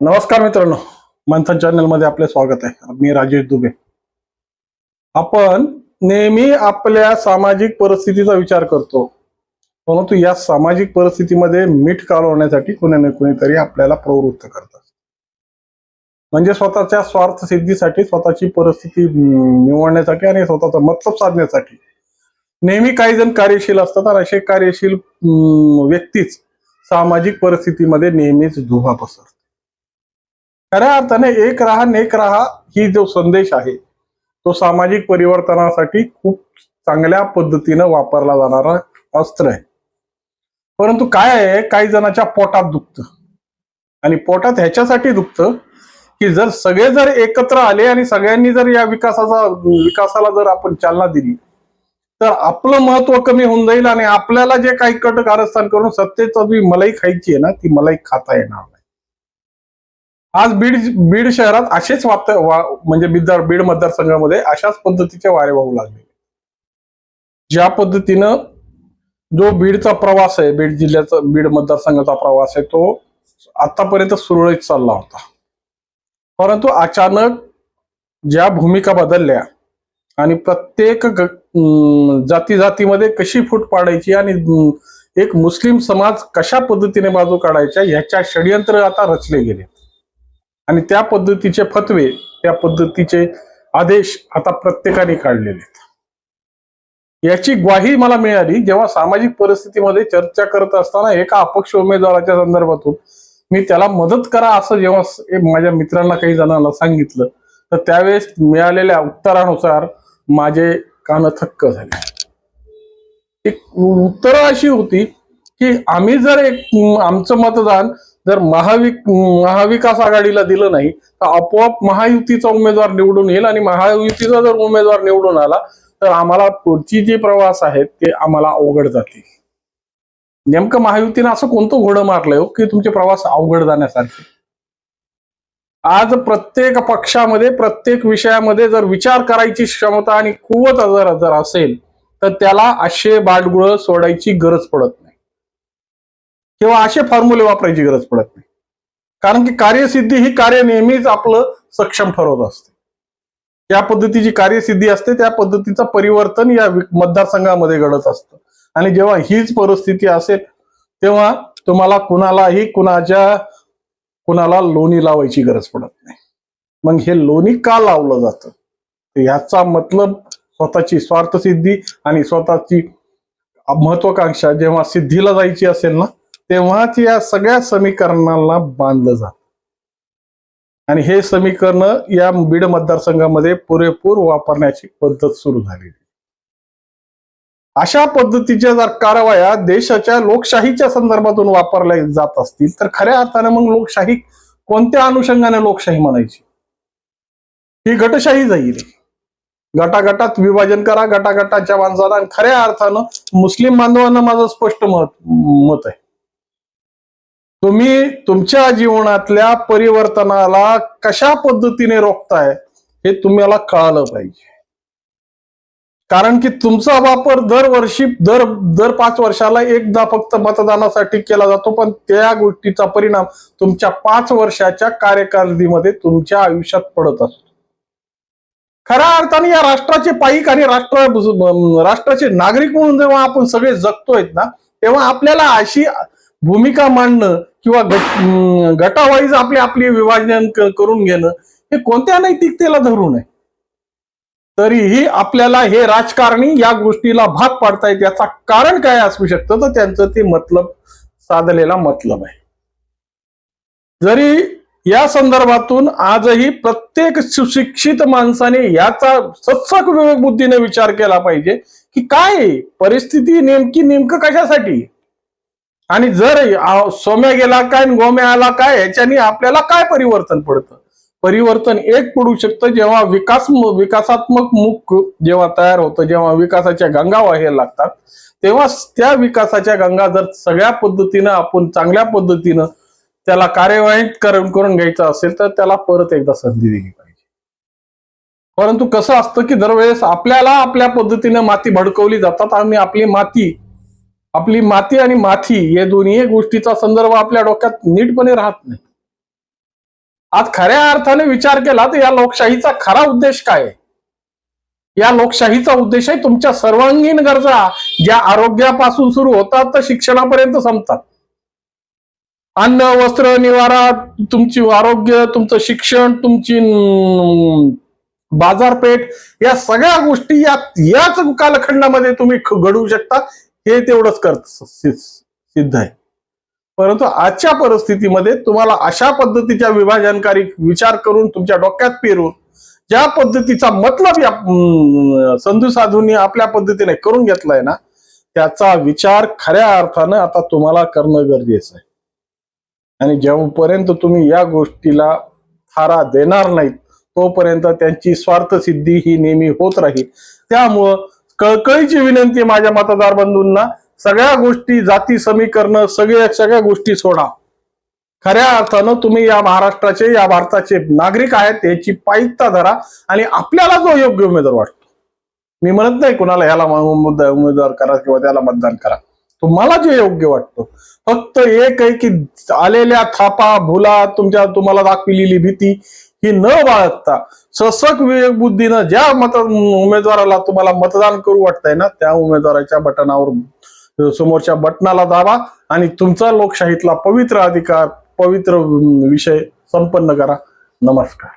नमस्कार मित्रांनो. मंथन चॅनलमध्ये आपले स्वागत आहे. मी राजेश दुबे. आपण नेहमी आपल्या सामाजिक परिस्थितीचा विचार करतो. परंतु या सामाजिक परिस्थितीमध्ये मीठ कालवण्यासाठी कुणी ना कुणीतरी आपल्याला प्रवृत्त करतात म्हणजे स्वतःच्या स्वार्थ सिद्धीसाठी स्वतःची परिस्थिती निवडण्यासाठी आणि स्वतःचा मतलब साधण्यासाठी. नेहमी काही जण कार्यशील असतात आणि असे कार्यशील अं, व्यक्तीच सामाजिक परिस्थितीमध्ये नेहमीच धुभा पसरतात खऱ्या अर्थाने एक राहा नेक राहा ही जो संदेश आहे तो सामाजिक परिवर्तनासाठी खूप चांगल्या पद्धतीनं वापरला जाणारा अस्त्र आहे. परंतु काय आहे काही जणांच्या पोटात दुखतं. आणि पोटात ह्याच्यासाठी दुखतं की जर सगळे जर एकत्र आले आणि सगळ्यांनी जर या विकासाचा विकासाला जर आपण चालना दिली तर आपलं महत्त्व कमी होऊन जाईल आणि आपल्याला जे काही कट कारस्थान करून सत्तेचा जी मलाई खायची आहे ना ती मलाई खाता येणार नाही. आज बीड बीड शहरात असेच वात वा, म्हणजे बीड बीड मतदारसंघामध्ये अशाच पद्धतीचे वारे वाहू लागले. ज्या पद्धतीनं जो बीडचा प्रवास आहे बीड जिल्ह्याचा बीड मतदारसंघाचा प्रवास आहे तो आतापर्यंत सुरळीत चालला होता. परंतु अचानक ज्या भूमिका बदलल्या आणि प्रत्येक अं, जाती जातीमध्ये कशी फूट पाडायची आणि एक मुस्लिम समाज कशा पद्धतीने बाजू काढायच्या ह्याच्या षडयंत्र आता रचले गेले. आणि त्या पद्धतीचे फतवे त्या पद्धतीचे आदेश आता प्रत्येकाने काढलेले आहेत. याची ग्वाही मला मिळाली जेव्हा सामाजिक परिस्थितीमध्ये चर्चा करत असताना एका अपक्ष उमेदवाराच्या संदर्भातून मी त्याला मदत करा असं जेव्हा माझ्या मित्रांना काही जणांना सांगितलं तर त्यावेळेस मिळालेल्या उत्तरानुसार माझे कान थक्क झाले. एक उत्तर अशी होती की आम्ही जर एक आमचं मतदान जर महाविक महाविकास आघाडीला दिलं नाही तर आपोआप महायुतीचा उमेदवार निवडून येईल आणि महायुतीचा जर उमेदवार निवडून आला तर आम्हाला पुढची जे प्रवास आहेत ते आम्हाला अवघड जातील. नेमकं महायुतीनं असं कोणतं घोडं मारलंय हो की तुमचे प्रवास अवघड जाण्यासारखे? आज प्रत्येक पक्षामध्ये प्रत्येक विषयामध्ये जर विचार करायची क्षमता आणि कुवत जर जर असेल तर त्याला असे बाडगुळ सोडायची गरज पडत नाही. किंवा असे फॉर्म्युले वापरायची गरज पडत नाही. कारण की कार्यसिद्धी ही कार्य नेहमीच आपलं सक्षम ठरवत असते. त्या पद्धतीची कार्यसिद्धी असते त्या पद्धतीचं परिवर्तन या मतदारसंघामध्ये घडत असतं. आणि जेव्हा हीच परिस्थिती असेल तेव्हा तुम्हाला कुणालाही कुणाच्या कुणाला लोणी लावायची गरज पडत नाही. मग हे लोणी का लावलं जातं? याचा ह्याचा मतलब स्वतःची स्वार्थसिद्धी आणि स्वतःची महत्वाकांक्षा जेव्हा सिद्धीला जायची असेल ना तेव्हाच या सगळ्या समीकरणाला बांधलं जात. आणि हे समीकरण या बीड मतदारसंघामध्ये पुरेपूर वापरण्याची पद्धत सुरू झालेली अशा पद्धतीच्या जर कारवाया देशाच्या लोकशाहीच्या संदर्भातून वापरल्या जात असतील तर खऱ्या अर्थाने मग लोकशाही कोणत्या अनुषंगाने लोकशाही म्हणायची? ही गटशाही जाईल. गटागटात विभाजन करा गटागटाच्या माणसाला आणि खऱ्या अर्थानं मुस्लिम बांधवांना माझं स्पष्ट मत मत आहे. तुम्ही तुमच्या जीवनातल्या परिवर्तनाला कशा पद्धतीने रोखताय हे तुम्हाला कळालं पाहिजे. कारण की तुमचा वापर दरवर्षी दर दर पाच वर्षाला एकदा फक्त मतदानासाठी केला जातो पण त्या गोष्टीचा परिणाम तुमच्या पाच वर्षाच्या कार्यकाळामध्ये तुमच्या आयुष्यात पडत असतो. खऱ्या अर्थाने या राष्ट्राचे पाईक आणि राष्ट्र राष्ट्राचे नागरिक म्हणून जेव्हा आपण सगळे जगतोय ना तेव्हा आपल्याला अशी भूमिका मांडणं किंवा गट- गटावाईज आपली आपली विभाजन करून घेणं हे कोणत्या नैतिकतेला धरून आहे? तरीही आपल्याला हे राजकारणी या गोष्टीला भाग पाडतायत याचा कारण काय असू शकतं? तर त्यांचं ते मतलब साधलेला मतलब आहे. जरी या संदर्भातून आजही प्रत्येक सुशिक्षित माणसाने याचा सत्सक विवेक बुद्धीने विचार केला पाहिजे की काय परिस्थिती नेमकी नेमकं कशासाठी? आणि जर सोम्या गेला काय आणि गोम्या आला काय याच्याने आपल्याला काय परिवर्तन पडतं? परिवर्तन एक पडू शकतं जेव्हा विकास विकासात्मक मुख जेव्हा तयार होतं जेव्हा विकासाच्या गंगा व्हायला लागतात तेव्हा त्या विकासाच्या गंगा जर सगळ्या पद्धतीनं आपण चांगल्या पद्धतीनं त्याला कार्यवाहीत करून करून घ्यायचं असेल तर त्याला परत एकदा संधी दिली पाहिजे. परंतु कसं असतं की दरवेळेस आपल्याला आपल्या पद्धतीनं माती भडकवली जातात आणि आपली माती आपली माती आणि माथी या दोन्ही गोष्टीचा संदर्भ आपल्या डोक्यात नीटपणे राहत नाही. आज खऱ्या अर्थाने विचार केला तर या लोकशाहीचा खरा उद्देश काय आहे? या लोकशाहीचा उद्देश आहे तुमच्या सर्वांगीण गरजा ज्या आरोग्यापासून सुरू होतात तर शिक्षणापर्यंत संपतात. अन्न वस्त्र निवारा तुमची आरोग्य तुमचं शिक्षण तुमची बाजारपेठ या सगळ्या गोष्टी या याच कालखंडामध्ये तुम्ही घडवू शकता. हे तेवढंच कर सिद्ध आहे. परंतु आजच्या परिस्थितीमध्ये तुम्हाला अशा पद्धतीच्या विभाजनकारी विचार करून तुमच्या डोक्यात पेरून ज्या पद्धतीचा मतलब या संधू साधूंनी आपल्या पद्धतीने करून घेतलाय ना त्याचा विचार खऱ्या अर्थानं आता तुम्हाला करणं गरजेचं आहे. आणि जेव्हापर्यंत तुम्ही या गोष्टीला थारा देणार नाहीत तोपर्यंत त्यांची स्वार्थसिद्धी ही नेहमी होत राहील. त्यामुळं कळकळीची विनंती माझ्या मतदार बंधूंना. सगळ्या गोष्टी जाती समीकरण सगळ्या सगळ्या गोष्टी सोडा. खऱ्या अर्थानं तुम्ही या महाराष्ट्राचे या भारताचे नागरिक आहेत याची पायिकता धरा आणि आपल्याला जो योग्य उमेदवार वाटतो. मी म्हणत नाही कुणाला ह्याला उमेदवार करा किंवा त्याला मतदान करा. तुम्हाला जे योग्य वाटतो. फक्त एक आहे की आलेल्या थापा भुला तुमच्या तुम्हाला दाखविलेली भीती ही न बाळगता ससक विवेक बुद्धीनं ज्या मत उमेदवाराला तुम्हाला मतदान करू वाटतंय ना त्या उमेदवाराच्या बटनावर समोरच्या बटनाला दाबा आणि तुमचा लोकशाहीतला पवित्र अधिकार पवित्र विषय संपन्न करा. नमस्कार.